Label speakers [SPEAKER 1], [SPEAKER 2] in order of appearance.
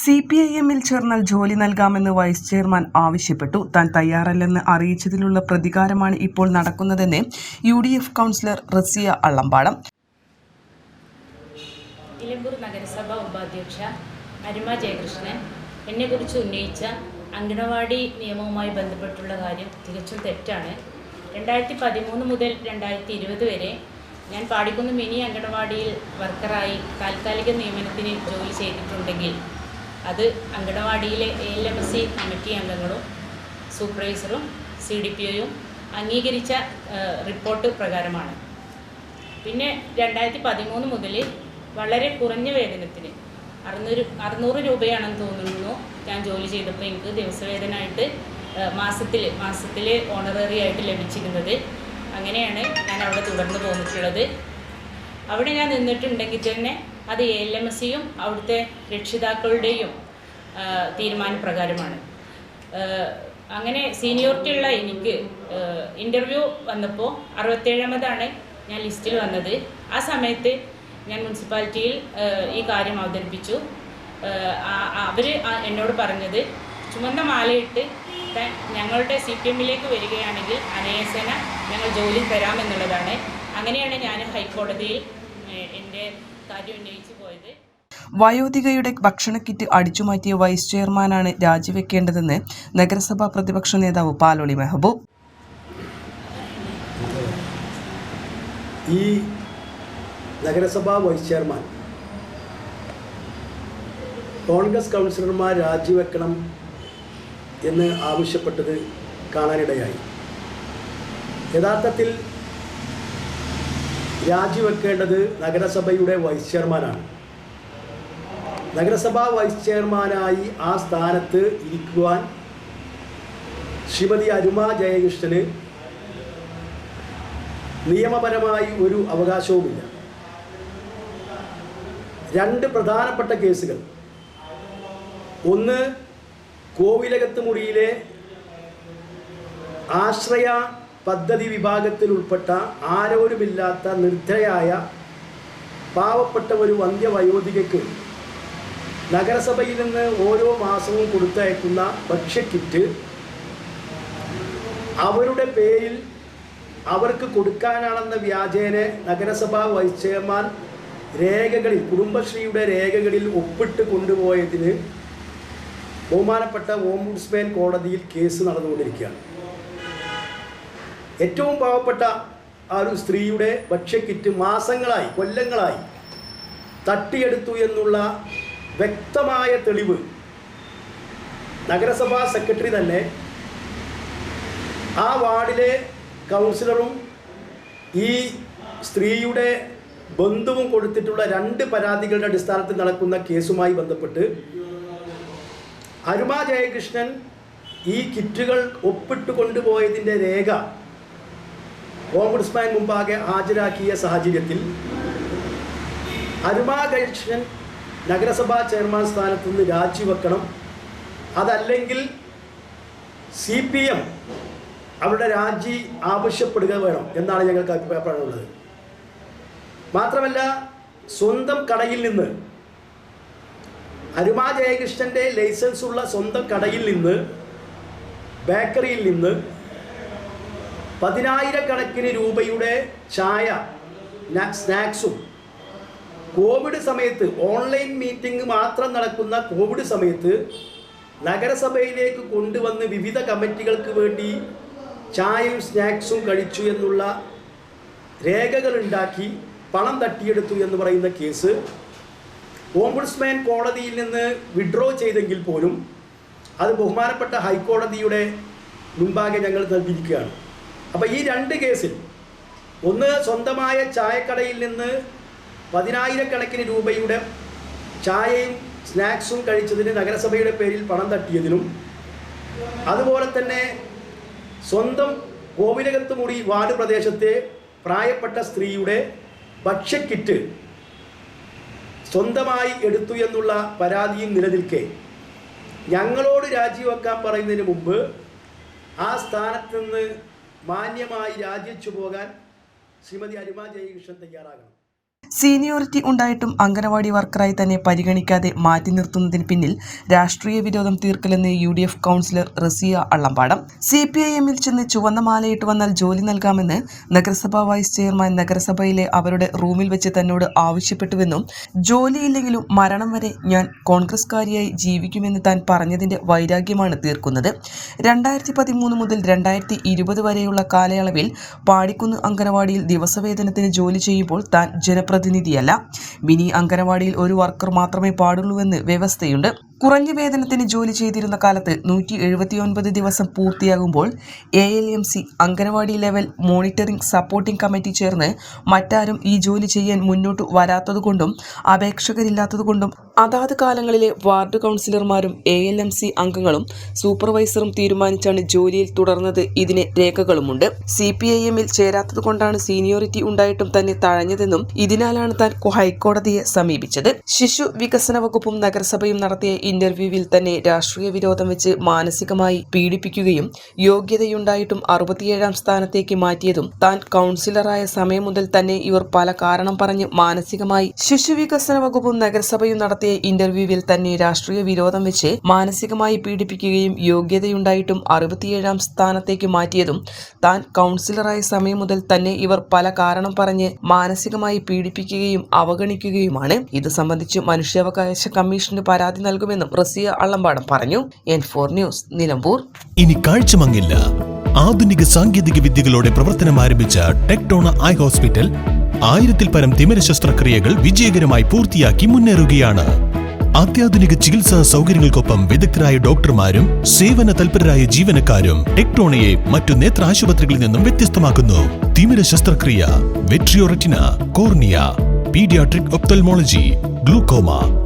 [SPEAKER 1] C P I എമ്മിൽ ചേർന്നാൽ ജോലി നൽകാമെന്ന് വൈസ് ചെയർമാൻ ആവശ്യപ്പെട്ടു. താൻ തയ്യാറല്ലെന്ന് അറിയിച്ചതിലുള്ള പ്രതികാരമാണ് ഇപ്പോൾ നടക്കുന്നതെന്ന് U D F councillor Rasiya Allampadam
[SPEAKER 2] Nilambur നഗരസഭ ഉപാധ്യക്ഷ അരുമ ജയകൃഷ്ണൻ എന്നെക്കുറിച്ച് ഉന്നയിച്ച അംഗനവാടി നിയമവുമായി ബന്ധപ്പെട്ടുള്ള കാര്യം തികച്ചും തെറ്റാണ്. രണ്ടായിരത്തി പതിമൂന്ന് മുതൽ രണ്ടായിരത്തി ഇരുപത് വരെ ഞാൻ പാടിക്കുന്ന മിനി അംഗനവാടിയിൽ വർക്കറായി താൽക്കാലിക നിയമനത്തിന് ജോലി ചെയ്തിട്ടുണ്ടെങ്കിൽ അത് അങ്കണവാടിയിലെ A L M S C committee അംഗങ്ങളും സൂപ്പർവൈസറും സി ഡി പി ഒയും അംഗീകരിച്ച റിപ്പോർട്ട് പ്രകാരമാണ്. പിന്നെ രണ്ടായിരത്തി പതിമൂന്ന് മുതൽ വളരെ കുറഞ്ഞ വേതനത്തിന് അറുന്നൂറ് അറുന്നൂറ് രൂപയാണെന്ന് തോന്നുന്നു ഞാൻ ജോലി ചെയ്തപ്പോൾ എനിക്ക് ദിവസവേതനമായിട്ട് മാസത്തിൽ മാസത്തിൽ ഓണററി ആയിട്ട് ലഭിച്ചിരുന്നത്. അങ്ങനെയാണ് ഞാൻ അവിടെ തുടർന്ന് പോന്നിട്ടുള്ളത്. അവിടെ ഞാൻ നിന്നിട്ടുണ്ടെങ്കിൽ തന്നെ അത് എ എൽ എം എസ് സിയും അവിടുത്തെ രക്ഷിതാക്കളുടെയും തീരുമാനപ്രകാരമാണ്. അങ്ങനെ സീനിയോറിറ്റി ഉള്ള എനിക്ക് ഇന്റർവ്യൂ വന്നപ്പോൾ അറുപത്തേഴാമതാണ് ഞാൻ ലിസ്റ്റിൽ വന്നത്. ആ സമയത്ത് ഞാൻ മുനിസിപ്പാലിറ്റിയിൽ ഈ കാര്യം അവതരിപ്പിച്ചു. അവർ എന്നോട് പറഞ്ഞത് ചുമന്ന മാലയിട്ട് ഞങ്ങളുടെ സി പി എമ്മിലേക്ക് വരികയാണെങ്കിൽ അനേസന ഞങ്ങൾ ജോലി തരാമെന്നുള്ളതാണ്. അങ്ങനെയാണ് ഞാൻ ഹൈക്കോടതിയിൽ എന്റെ കാര്യം ഉന്നയിച്ചു പോയത്
[SPEAKER 1] വയോധികയുടെ ഭക്ഷണ കിറ്റ് അടിച്ചുമാറ്റിയ വൈസ് ചെയർമാനാണ് രാജിവെക്കേണ്ടതെന്ന് നഗരസഭാ പ്രതിപക്ഷ നേതാവ് പാലോളി മെഹബൂബ്.
[SPEAKER 3] ഈ നഗരസഭാ വൈസ് ചെയർമാൻ കോൺഗ്രസ് കൗൺസിലർമാർ രാജിവെക്കണം എന്ന് ആവശ്യപ്പെട്ടത് കാണാനിടയായി. യഥാർത്ഥത്തിൽ രാജിവെക്കേണ്ടത് നഗരസഭയുടെ വൈസ് ചെയർമാനാണ് നഗരസഭാ വൈസ് ചെയർമാനായി ആ സ്ഥാനത്ത് ഇരിക്കുവാൻ ശ്രീമതി അരുമ ജയകൃഷ്ണന് നിയമപരമായി ഒരു അവകാശവുമില്ല. രണ്ട് പ്രധാനപ്പെട്ട കേസുകൾ. ഒന്ന് കോവിലകത്ത് മുറിയിലെ ആശ്രയ പദ്ധതി വിഭാഗത്തിൽ ഉൾപ്പെട്ട ആരോരുമില്ലാത്ത നിർദ്ധയായ പാവപ്പെട്ട ഒരു വന്ധ്യവയോധികയ്ക്ക് നഗരസഭയിൽ നിന്ന് ഓരോ മാസവും കൊടുത്തയക്കുന്ന ഭക്ഷ്യക്കിറ്റ് അവരുടെ പേരിൽ അവർക്ക് കൊടുക്കാനാണെന്ന വ്യാജേനെ നഗരസഭാ വൈസ് ചെയർമാൻ രേഖകളിൽ കുടുംബശ്രീയുടെ രേഖകളിൽ ഒപ്പിട്ട് കൊണ്ടുപോയതിന് ബഹുമാനപ്പെട്ട ഓംബുഡ്സ്മാൻ കോടതിയിൽ കേസ് നടന്നുകൊണ്ടിരിക്കുകയാണ്. ഏറ്റവും പാവപ്പെട്ട ആ ഒരു സ്ത്രീയുടെ ഭക്ഷ്യക്കിറ്റ് മാസങ്ങളായി കൊല്ലങ്ങളായി തട്ടിയെടുത്തു എന്നുള്ള വ്യക്തമായ തെളിവ് നഗരസഭാ സെക്രട്ടറി തന്നെ ആ വാർഡിലെ കൗൺസിലറും ഈ സ്ത്രീയുടെ ബന്ധുവും കൊടുത്തിട്ടുള്ള രണ്ട് പരാതികളുടെ അടിസ്ഥാനത്തിൽ നടക്കുന്ന കേസുമായി ബന്ധപ്പെട്ട് അരുമാ ജയകൃഷ്ണൻ ഈ കിറ്റുകൾ ഒപ്പിട്ട് കൊണ്ടുപോയതിന്റെ രേഖ ഓംബുഡ്സ്മാൻ മുമ്പാകെ ഹാജരാക്കിയ സാഹചര്യത്തിൽ അരുമാ നഗരസഭാ ചെയർമാൻ സ്ഥാനത്ത് നിന്ന് രാജിവെക്കണം. അതല്ലെങ്കിൽ സി പി എം അവരുടെ രാജി ആവശ്യപ്പെടുക വേണം എന്നാണ് ഞങ്ങൾക്ക് അഭിപ്രായപ്പെടാനുള്ളത് മാത്രമല്ല സ്വന്തം കടയിൽ നിന്ന് അരുമാ ജയകൃഷ്ണന്റെ ലൈസൻസുള്ള സ്വന്തം കടയിൽ നിന്ന് ബേക്കറിയിൽ നിന്ന് പതിനായിരക്കണക്കിന് രൂപയുടെ ചായ സ്നാക്സും. കോവിഡ് സമയത്ത് ഓൺലൈൻ മീറ്റിംഗ് മാത്രം നടക്കുന്ന കോവിഡ് സമയത്ത് നഗരസഭയിലേക്ക് കൊണ്ടുവന്ന് വിവിധ കമ്മിറ്റികൾക്ക് വേണ്ടി ചായയും സ്നാക്സും കഴിച്ചു എന്നുള്ള രേഖകൾ ഉണ്ടാക്കി പണം തട്ടിയെടുത്തു എന്ന് പറയുന്ന കേസ്. ഓംബുഡ്സ്മാൻ കോടതിയിൽ നിന്ന് വിഡ്രോ ചെയ്തെങ്കിൽ പോലും അത് ബഹുമാനപ്പെട്ട ഹൈക്കോടതിയുടെ മുൻപാകെ ഞങ്ങൾ നൽകിയിരിക്കുകയാണ്. അപ്പോൾ ഈ രണ്ട് കേസിൽ ഒന്ന് സ്വന്തമായ ചായക്കടയിൽ നിന്ന് പതിനായിരക്കണക്കിന് രൂപയുടെ ചായയും സ്നാക്സും കഴിച്ചതിന് നഗരസഭയുടെ പേരിൽ പണം തട്ടിയതിനും അതുപോലെ തന്നെ സ്വന്തം കോവിലകത്ത് മുറി വാർഡ് പ്രദേശത്തെ പ്രായപ്പെട്ട സ്ത്രീയുടെ ഭക്ഷ്യക്കിറ്റ് സ്വന്തമായി എടുത്തു എന്നുള്ള പരാതിയും നിലനിൽക്കെ. ഞങ്ങളോട് രാജിവെക്കാൻ പറയുന്നതിന് മുമ്പ് ആ സ്ഥാനത്ത് നിന്ന് മാന്യമായി രാജിച്ചു പോകാൻ ശ്രീമതി അരുമാ ജയകൃഷ്ണൻ തയ്യാറാകണം.
[SPEAKER 1] സീനിയോറിറ്റി ഉണ്ടായിട്ടും അംഗനവാടി വർക്കറായി തന്നെ പരിഗണിക്കാതെ മാറ്റി നിർത്തുന്നതിന് പിന്നിൽ രാഷ്ട്രീയ വിരോധം തീർക്കലെന്ന് U D F councillor Rasiya Allampadam C P I എമ്മിൽ ചെന്ന് ചുവന്ന മാലയിട്ട് വന്നാൽ ജോലി നൽകാമെന്ന് നഗരസഭാ വൈസ് ചെയർമാൻ നഗരസഭയിലെ അവരുടെ റൂമിൽ വെച്ച് തന്നോട് ആവശ്യപ്പെട്ടുവെന്നും ജോലിയില്ലെങ്കിലും മരണം വരെ ഞാൻ കോൺഗ്രസ്കാരിയായി ജീവിക്കുമെന്ന് താൻ പറഞ്ഞതിന്റെ വൈരാഗ്യമാണ് തീർക്കുന്നത്. രണ്ടായിരത്തി പതിമൂന്ന് മുതൽ രണ്ടായിരത്തി ഇരുപത് വരെയുള്ള കാലയളവിൽ പാടിക്കുന്ന് അംഗനവാടിയിൽ ദിവസവേതനത്തിന് ജോലി ചെയ്യുമ്പോൾ താൻ ജനപ്രതിനിധിയല്ല മിനി അംഗനവാടിയിൽ ഒരു വർക്കർ മാത്രമേ പാടുള്ളൂവെന്ന് വ്യവസ്ഥയുണ്ട്. കുറഞ്ഞ വേതനത്തിന് ജോലി ചെയ്തിരുന്ന കാലത്ത് നൂറ്റി എഴുപത്തിയൊൻപത് ദിവസം പൂർത്തിയാകുമ്പോൾ A L M C anganwadi level monitoring supporting committee ചേർന്ന് മറ്റാരും ഈ ജോലി ചെയ്യാൻ മുന്നോട്ട് വരാത്തതുകൊണ്ടും അപേക്ഷകരില്ലാത്തതുകൊണ്ടും അതാത് കാലങ്ങളിലെ വാർഡ് കൗൺസിലർമാരും എ എൽ എം സി അംഗങ്ങളും സൂപ്പർവൈസറും തീരുമാനിച്ചാണ് ജോലിയിൽ തുടർന്നത്. ഇതിന് രേഖകളുമുണ്ട്. സി പി ഐ എമ്മിൽ ചേരാത്തതുകൊണ്ടാണ് സീനിയോറിറ്റി ഉണ്ടായിട്ടും തന്നെ തഴഞ്ഞതെന്നും ഇതിനാലാണ് താൻ ഹൈക്കോടതിയെ സമീപിച്ചത്. ശിശു വികസന വകുപ്പും നഗരസഭയും നടത്തിയ ഇന്റർവ്യൂവിൽ തന്നെ രാഷ്ട്രീയ വിരോധം വെച്ച് മാനസികമായി പീഡിപ്പിക്കുകയും യോഗ്യതയുണ്ടായിട്ടും അറുപത്തിയേഴാം സ്ഥാനത്തേക്ക് മാറ്റിയതും താൻ കൗൺസിലറായ സമയം മുതൽ തന്നെ ഇവർ പല കാരണം പറഞ്ഞ് മാനസികമായി ശിശുവികസന വകുപ്പും നഗരസഭയും നടത്തിയ ഇന്റർവ്യൂവിൽ തന്നെ രാഷ്ട്രീയ വിരോധം വെച്ച് മാനസികമായി പീഡിപ്പിക്കുകയും യോഗ്യതയുണ്ടായിട്ടും അറുപത്തിയേഴാം സ്ഥാനത്തേക്ക് മാറ്റിയതും താൻ കൗൺസിലറായ സമയം മുതൽ തന്നെ ഇവർ പല കാരണം പറഞ്ഞ് മാനസികമായി പീഡിപ്പിക്കുകയും അവഗണിക്കുകയുമാണ്. ഇത് സംബന്ധിച്ച് മനുഷ്യാവകാശ കമ്മീഷന് പരാതി നൽകുമെന്നും റസിയ അള്ളമ്പാടം പറഞ്ഞു. N four news Nilambur.
[SPEAKER 4] ഇനി കാഴ്ചമങ്ങില്ല ആധുനിക സാങ്കേതിക വിദ്യകളോടെ പ്രവർത്തനം ആരംഭിച്ച ടെക്ടോണ ഐ ഹോസ്പിറ്റൽ ആയിരത്തിൽ പരം തിമിര ശസ്ത്രക്രിയകൾ വിജയകരമായി പൂർത്തിയാക്കി മുന്നേറുകയാണ്. അത്യാധുനിക ചികിത്സാ സൗകര്യങ്ങൾക്കൊപ്പം വിദഗ്ധരായ ഡോക്ടർമാരും സേവന തൽപരരായ ജീവനക്കാരും ടെക്ടോണയെ മറ്റു നേത്ര ആശുപത്രികളിൽ നിന്നും വ്യത്യസ്തമാക്കുന്നു. തിമിര ശസ്ത്രക്രിയ vitreoretina cornea paediatric ophthalmology glaucoma.